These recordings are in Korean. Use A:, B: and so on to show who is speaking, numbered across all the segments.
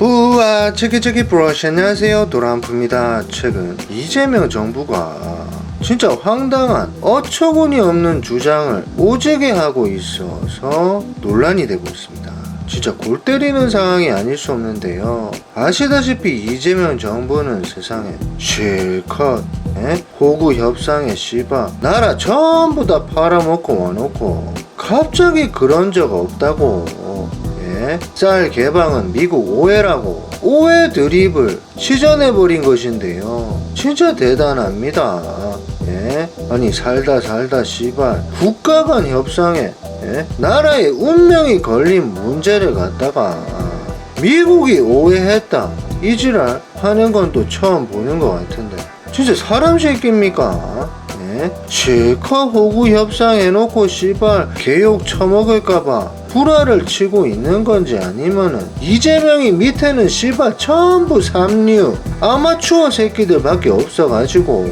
A: 우와 체키체키 브러쉬 안녕하세요. 도란프입니다. 최근 이재명 정부가 진짜 황당한 어처구니 없는 주장을 오지게 하고 있어서 논란이 되고 있습니다. 진짜 골 때리는 상황이 아닐 수 없는데요. 아시다시피 이재명 정부는 세상에 실컷 에? 호구 협상에 씨바 나라 전부 다 팔아먹고 와놓고 갑자기 그런 적 없다고 예? 쌀 개방은 미국 오해라고 오해 드립을 시전해버린 것인데요. 진짜 대단합니다. 예? 아니 살다 살다 씨발 국가 간 협상에 예? 나라의 운명이 걸린 문제를 갖다가 미국이 오해했다 이 지랄 하는 건 또 처음 보는 것 같은데 진짜 사람 새끼입니까? 예? 실컷 호구 협상해놓고 씨발 개욕 처먹을까봐 불화를 치고 있는 건지 아니면은 이재명이 밑에는 씨발 전부 삼류 아마추어 새끼들밖에 없어가지고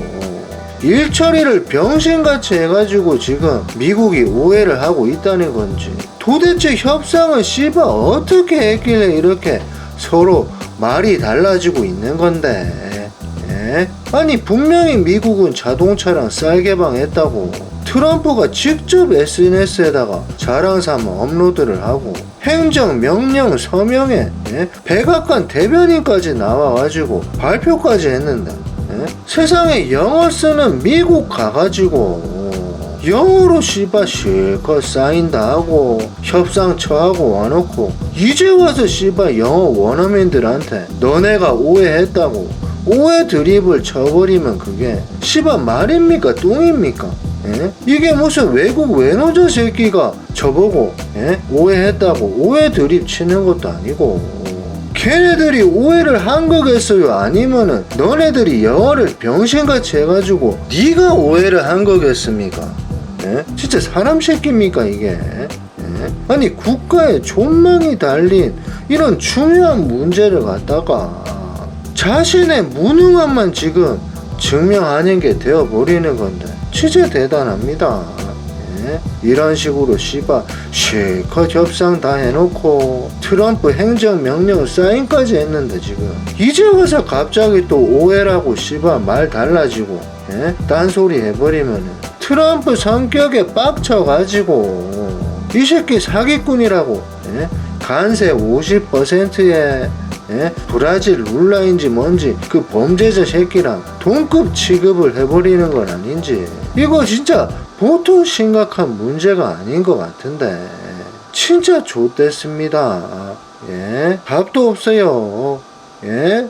A: 일 처리를 병신같이 해가지고 지금 미국이 오해를 하고 있다는 건지 도대체 협상은 씨발 어떻게 했길래 이렇게 서로 말이 달라지고 있는 건데 예? 아니 분명히 미국은 자동차랑 쌀 개방했다고 트럼프가 직접 SNS에다가 자랑삼아 업로드를 하고 행정 명령 서명에 예? 백악관 대변인까지 나와가지고 발표까지 했는데 예? 세상에 영어 쓰는 미국 가가지고 영어로 씨바 실컷 사인 다 하고 협상 처하고 와놓고 이제 와서 씨바 영어 원어민들한테 너네가 오해했다고 오해 드립을 쳐버리면 그게 씨바 말입니까 뚱입니까 예? 이게 무슨 외국 외노자 새끼가 저보고 예? 오해했다고 오해 드립 치는 것도 아니고 걔네들이 오해를 한 거겠어요 아니면은 너네들이 영어를 병신같이 해가지고 네가 오해를 한 거겠습니까 예? 진짜 사람 새끼입니까 이게 예? 아니 국가에 존망이 달린 이런 중요한 문제를 갖다가 자신의 무능함만 지금 증명하는 게 되어버리는 건데 진짜 대단합니다 예? 이런 식으로 씨바 실컷 협상 다 해놓고 트럼프 행정명령 사인까지 했는데 지금 이제 와서 갑자기 또 오해라고 씨바 말 달라지고 예? 딴소리 해버리면은 트럼프 성격에 빡쳐가지고 이 새끼 사기꾼이라고 예? 간세 50%에 예? 브라질 룰라인지 뭔지 그 범죄자 새끼랑 동급 취급을 해버리는 건 아닌지. 이거 진짜 보통 심각한 문제가 아닌 것 같은데. 진짜 좋댔습니다. 예? 밥도 없어요. 예